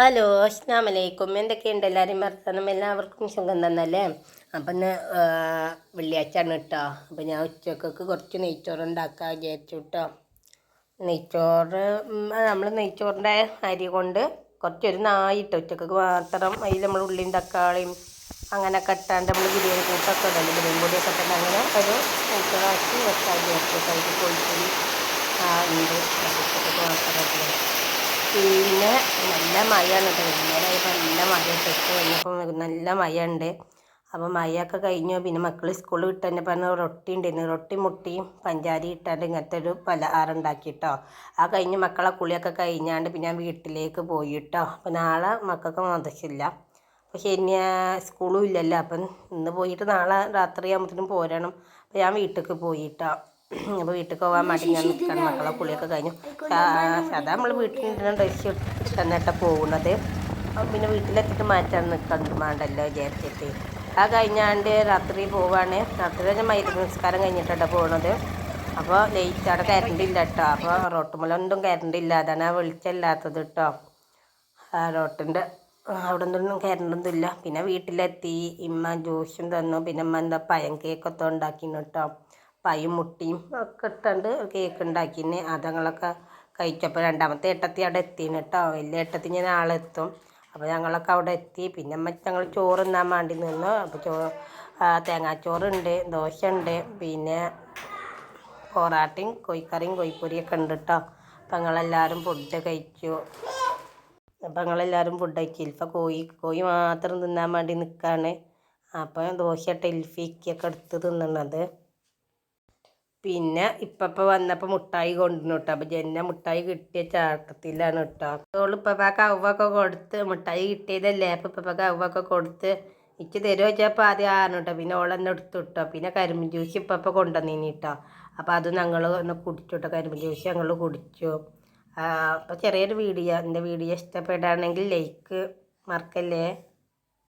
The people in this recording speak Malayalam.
ഹലോ അസ്ലാമലൈക്കും എന്തൊക്കെയുണ്ട് എല്ലാവരും വർത്തമാനം എല്ലാവർക്കും സുഖം തന്നല്ലേ? അപ്പം വെള്ളിയാഴ്ച ആണ് കേട്ടോ അപ്പം ഞാൻ ഉച്ചക്കൊക്കെ കുറച്ച് നെയ്ച്ചോറ് ഉണ്ടാക്കാൻ വിചാരിച്ചു കേട്ടോ നെയ്ച്ചോറ് നമ്മൾ നെയ്ച്ചോറിന്റെ അരി കൊണ്ട് കുറച്ചൊരു നായിട്ട് ഉച്ചക്കൊക്കെ മാത്രം അതിൽ നമ്മൾ ഉള്ളിയും തക്കാളിയും അങ്ങനെയൊക്കെ ഇട്ടാണ്ട് നമ്മൾ ബിരിയാണി കൂട്ടൊക്കെ ഉണ്ടല്ലോ ബിരിയാണി പൊടിയൊക്കെ ഇട്ടിട്ട് അങ്ങനെ ഒരു നെയ്ച്ചോറാക്കി വെക്കാൻ വിചാരിച്ചു അതിൽ കോഴിപ്പൊടി ഉണ്ട്. ഉച്ചക്കൊക്കെ മാത്രമായിട്ട് പിന്നെ നല്ല മഴയാണ് കേട്ടോ വൈകുന്നേരമായപ്പോൾ നല്ല മഴ തെറ്റ് കഴിഞ്ഞപ്പോൾ നല്ല മഴ ഉണ്ട് അപ്പോൾ മഴയൊക്കെ കഴിഞ്ഞു. പിന്നെ മക്കൾ സ്കൂളിൽ വിട്ട് തന്നെ പറഞ്ഞ റൊട്ടി ഉണ്ടായിരുന്നു റൊട്ടി മുട്ടിയും പഞ്ചാരി ഇട്ടാണ്ട് ഇങ്ങനത്തെ ഒരു പലഹാരം ആ കഴിഞ്ഞ് മക്കളെ കുളിയൊക്കെ കഴിഞ്ഞാണ്ട് പിന്നെ ഞാൻ വീട്ടിലേക്ക് പോയി കേട്ടോ അപ്പോൾ നാളെ മക്കൾക്ക് മതച്ചില്ല അപ്പോൾ ശനി സ്കൂളും ഇല്ലല്ലോ. അപ്പം ഇന്ന് പോയിട്ട് നാളെ രാത്രി ആകുമ്പോഴത്തേനും പോരണം. അപ്പോൾ ഞാൻ വീട്ടിലേക്ക് പോയി കേട്ടോ അപ്പോൾ വീട്ടിൽ പോകാൻ മടി. ഞാൻ നിൽക്കണം മക്കളെ കുളിയൊക്കെ കഴിഞ്ഞു. സാധാ നമ്മൾ വീട്ടിൽ നിന്ന് ഡ്രസ്സ് തന്നിട്ട് പോകുന്നത്. പിന്നെ വീട്ടിലെത്തിട്ട് മാറ്റാൻ നിൽക്കണ്ട വേണ്ടല്ലോ വിചാരിച്ചിട്ട്. ആ കഴിഞ്ഞാണ്ട് രാത്രി പോവാണ്. രാത്രി ഞാൻ മൈദ നിസ്കാരം കഴിഞ്ഞിട്ടാണ് പോകുന്നത് അപ്പോൾ ലേറ്റ് അവിടെ കറണ്ട് ഇല്ല കേട്ടോ അപ്പോൾ റോട്ടുമലൊന്നും കറണ്ട് ഇല്ല അതാണ് ആ വെളിച്ചമില്ലാത്തത് കേട്ടോ ആ റോട്ടിന്റെ അവിടെ നിന്നൊന്നും കരണ്ടൊന്നും ഇല്ല. പിന്നെ വീട്ടിലെത്തി. ഇമ്മ ജ്യൂസും തന്നു. പിന്നെ അമ്മ എന്താ പഴം കേക്കൊക്കെ ഉണ്ടാക്കിന് കേട്ടോ പയും മുട്ടിയും ഒക്കെ ഇട്ടുണ്ട് കേക്ക് ഉണ്ടാക്കിന്. അതങ്ങളൊക്കെ കഴിച്ചപ്പോൾ രണ്ടാമത്തെ ഏട്ടത്തി അവിടെ എത്തിന് കേട്ടോ. വലിയ ഏട്ടത്തി ഞാൻ നാളെ എത്തും. അപ്പോൾ ഞങ്ങളൊക്കെ അവിടെ എത്തി. പിന്നെ ഞങ്ങൾ ചോറ് തിന്നാൻ വേണ്ടി നിന്നു. അപ്പോൾ ചോ തേങ്ങാച്ചോറുണ്ട് ദോശ ഉണ്ട് പിന്നെ പൊറാട്ടയും കോഴിക്കറിയും കോഴിപ്പൊരിയൊക്കെ ഉണ്ട് കേട്ടോ. അപ്പം ഞങ്ങളെല്ലാവരും ഫുഡ് കഴിച്ചു. അപ്പം ഞങ്ങളെല്ലാവരും ഫുഡ് കഴിക്കും ഇൽഫ കോഴി കോഴി മാത്രം തിന്നാൻ വേണ്ടി നിൽക്കുകയാണ് അപ്പം ദോശ ടെൽഫിക്കൊക്കെ എടുത്ത് തിന്നണത്. പിന്നെ ഇപ്പപ്പ വന്നപ്പോൾ മുട്ടായി കൊണ്ടുവന്നു കേട്ടോ അപ്പം ജന്ന മുട്ടായി കിട്ടിയ ചാട്ടത്തിലാണ് കേട്ടോ അപ്പോൾ ഇപ്പപ്പാക്ക് അവൊക്കെ കൊടുത്ത് മുട്ടായി കിട്ടിയതല്ലേ? അപ്പം ഇപ്പപ്പാക്ക് അവൊക്കെ കൊടുത്ത് ഇച്ച് തരുമോ വെച്ചപ്പോൾ ആദ്യം ആണ് കേട്ടോ പിന്നെ ഓളെന്നെ എടുത്തു കേട്ടോ പിന്നെ കരിമ്പ് ജ്യൂസ് ഇപ്പപ്പ കൊണ്ടുവന്നിനി കേട്ടോ അപ്പോൾ അത് ഞങ്ങൾ ഒന്ന് കുടിച്ചു കേട്ടോ കരിമ്പ് ജ്യൂസ് ഞങ്ങൾ കുടിച്ചു. അപ്പോൾ ചെറിയൊരു വീഡിയോ. എന്റെ വീഡിയോ ഇഷ്ടപ്പെടുകയാണെങ്കിൽ ലൈക്ക് മറക്കല്ലേ?